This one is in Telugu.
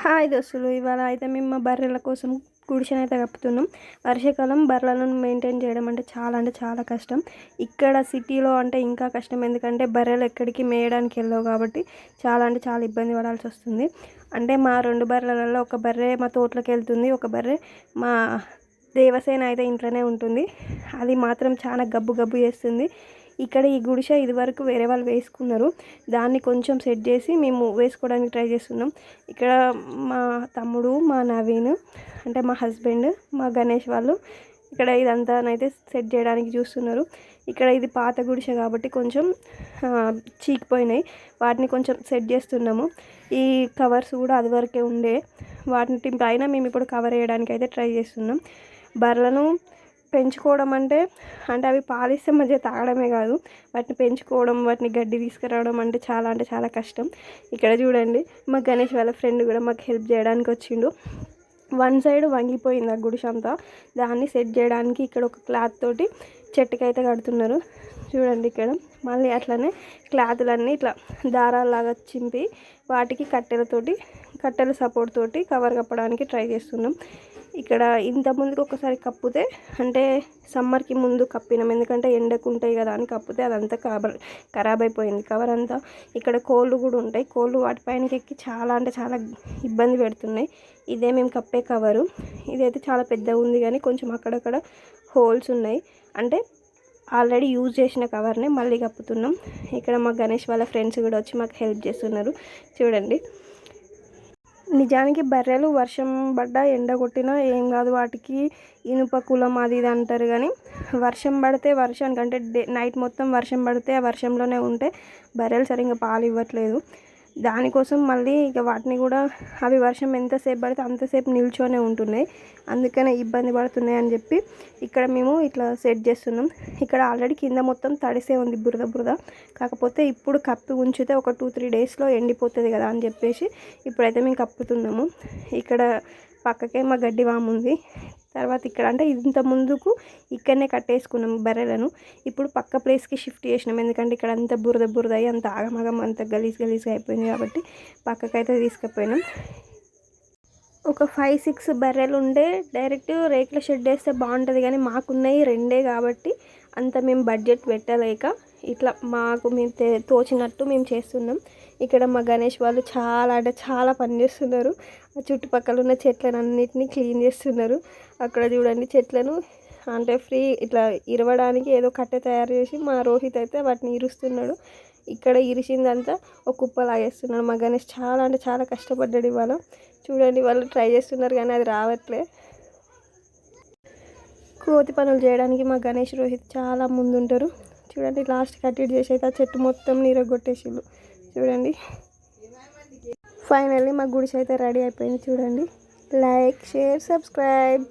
హాయ్ దోస్తులు ఇవాళ అయితే మేము మా బర్రెల కోసం గుడిసెన అయితే కప్పుతున్నాం. వర్షాకాలం బర్రెలను మెయింటైన్ చేయడం అంటే చాలా అంటే చాలా కష్టం. ఇక్కడ సిటీలో అంటే ఇంకా కష్టం. ఎందుకంటే బర్రెలు ఎక్కడికి మేయడానికి వెళ్ళవు కాబట్టి చాలా అంటే చాలా ఇబ్బంది పడాల్సి వస్తుంది. అంటే మా రెండు బర్రెలలో ఒక బర్రె మా తోటలోకి వెళ్తుంది. ఒక బర్రె మా దేవసేన అయితే ఇంట్లోనే ఉంటుంది. అది మాత్రం చాలా గబ్బు గబ్బు చేస్తుంది. ఇక్కడ ఈ గుడిసె ఇది వరకు వేరే వాళ్ళు వేసుకున్నారు. దాన్ని కొంచెం సెట్ చేసి మేము వేసుకోవడానికి ట్రై చేస్తున్నాం. ఇక్కడ మా తమ్ముడు మా నవీన్ అంటే మా హస్బెండ్ మా గణేష్ వాళ్ళు ఇక్కడ ఇదంతా అయితే సెట్ చేయడానికి చూస్తున్నారు. ఇక్కడ ఇది పాత గుడిసె కాబట్టి కొంచెం చీకిపోయినాయి. వాటిని కొంచెం సెట్ చేస్తున్నాము. ఈ కవర్స్ కూడా అది వరకే ఉండే. వాటిని పైన మేము ఇప్పుడు కవర్ చేయడానికి అయితే ట్రై చేస్తున్నాం. బర్రెలను పెంచుకోవడం అంటే అంటే అవి పాలిస్తే మధ్య తాగడమే కాదు. వాటిని పెంచుకోవడం వాటిని గడ్డి తీసుకురావడం అంటే చాలా అంటే చాలా కష్టం. ఇక్కడ చూడండి మా గణేష్ వాళ్ళ ఫ్రెండ్ కూడా మాకు హెల్ప్ చేయడానికి వచ్చిండు. వన్ సైడ్ వంగిపోయింది ఆ గుడిసె అంతా. దాన్ని సెట్ చేయడానికి ఇక్కడ ఒక క్లాత్ తోటి చెట్టుకైతే కడుతున్నారు. చూడండి ఇక్కడ మళ్ళీ అట్లనే క్లాతులన్నీ ఇట్లా దారాలాగా చింపి వాటికి కట్టెలతోటి కట్టెల సపోర్ట్ తోటి కవర్ కప్పడానికి ట్రై చేస్తున్నాం. ఇక్కడ ఇంత ముందుకు ఒకసారి కప్పితే అంటే సమ్మర్కి ముందు కప్పినాం. ఎందుకంటే ఎండకు ఉంటాయి కదా అని కప్పితే అదంతా కబర్ ఖరాబ్ అయిపోయింది. కవర్ అంతా ఇక్కడ కోళ్ళు కూడా ఉంటాయి. కోళ్ళు వాటిపైనకి ఎక్కి చాలా అంటే చాలా ఇబ్బంది పెడుతున్నాయి. ఇదే మేము కప్పే కవరు. ఇదైతే చాలా పెద్దగా ఉంది కానీ కొంచెం అక్కడక్కడ హోల్స్ ఉన్నాయి. అంటే ఆల్రెడీ యూజ్ చేసిన కవర్ని మళ్ళీ కప్పుతున్నాం. ఇక్కడ మా గణేష్ వాళ్ళ ఫ్రెండ్స్ కూడా వచ్చి మాకు హెల్ప్ చేస్తున్నారు. చూడండి. నిజానికి బర్రెలు వర్షం పడ్డా ఎండ కొట్టినా ఏం కాదు. వాటికి ఇనుప కులం అది ఇది అంటారు కానీ వర్షం పడితే వర్షానికి అంటే డే నైట్ మొత్తం వర్షం పడితే ఆ వర్షంలోనే ఉంటే బర్రెలు సరిగ్గా పాలు ఇవ్వట్లేదు. దానికోసం మళ్ళీ ఇక వాటిని కూడా అవి వర్షం ఎంతసేపు పడితే అంతసేపు నిల్చొనే ఉంటున్నాయి. అందుకనే ఇబ్బంది పడుతున్నాయి అని చెప్పి ఇక్కడ మేము ఇట్లా సెట్ చేస్తున్నాం. ఇక్కడ ఆల్రెడీ కింద మొత్తం తడిసే ఉంది బురద బురద. కాకపోతే ఇప్పుడు కప్పి ఉంచితే ఒక టూ త్రీ డేస్లో ఎండిపోతుంది కదా అని చెప్పేసి ఇప్పుడైతే మేము కప్పుతున్నాము. ఇక్కడ పక్కకే మా గడ్డి వాము ఉంది. తర్వాత ఇక్కడ అంటే ఇంత ముందుకు ఇక్కడనే కట్టేసుకున్నాం బర్రెలను. ఇప్పుడు పక్క ప్లేస్కి షిఫ్ట్ చేసినాం. ఎందుకంటే ఇక్కడ అంత బురద బురద అయ్యి అంత ఆగమగం అంత గలీజ్ గలీజ్గా అయిపోయింది కాబట్టి పక్కకైతే తీసుకుపోయినాం. ఒక ఫైవ్ సిక్స్ బర్రెలు ఉండే డైరెక్ట్ రేకుల షెడ్ వేస్తే బాగుంటుంది. కానీ మాకున్నవి రెండే కాబట్టి అంత మేము బడ్జెట్ పెట్టలేక ఇట్లా మాకు మేము తే- తోచినట్టు మేము చేస్తున్నాం. ఇక్కడ మా గణేష్ వాళ్ళు చాలా అంటే చాలా పని చేస్తున్నారు. ఆ చుట్టుపక్కల ఉన్న చెట్లను అన్నిటినీ క్లీన్ చేస్తున్నారు. అక్కడ చూడండి చెట్లను అంటే ఫ్రీ ఇట్లా ఇరవడానికి ఏదో కట్టె తయారు చేసి మా రోహిత్ అయితే వాటిని ఇరుస్తున్నాడు. ఇక్కడ ఇరిచిందంతా ఒక కుప్ప లాగేస్తున్నాడు మా గణేష్ చాలా అంటే చాలా కష్టపడ్డాడు ఇవాళ. చూడండి వాళ్ళు ట్రై చేస్తున్నారు కానీ అది రావట్లే. కోతి పనులు చేయడానికి మా గణేష్ రోహిత్ చాలా ముందుంటారు. చూడండి లాస్ట్ కట్టెడ్ చేసి అయితే ఆ చెట్టు మొత్తం నీరగొట్టేసిళ్ళు చూడండి. ఫైనల్లీ మా గుడిసె అయితే రెడీ అయిపోయింది చూడండి. Like share subscribe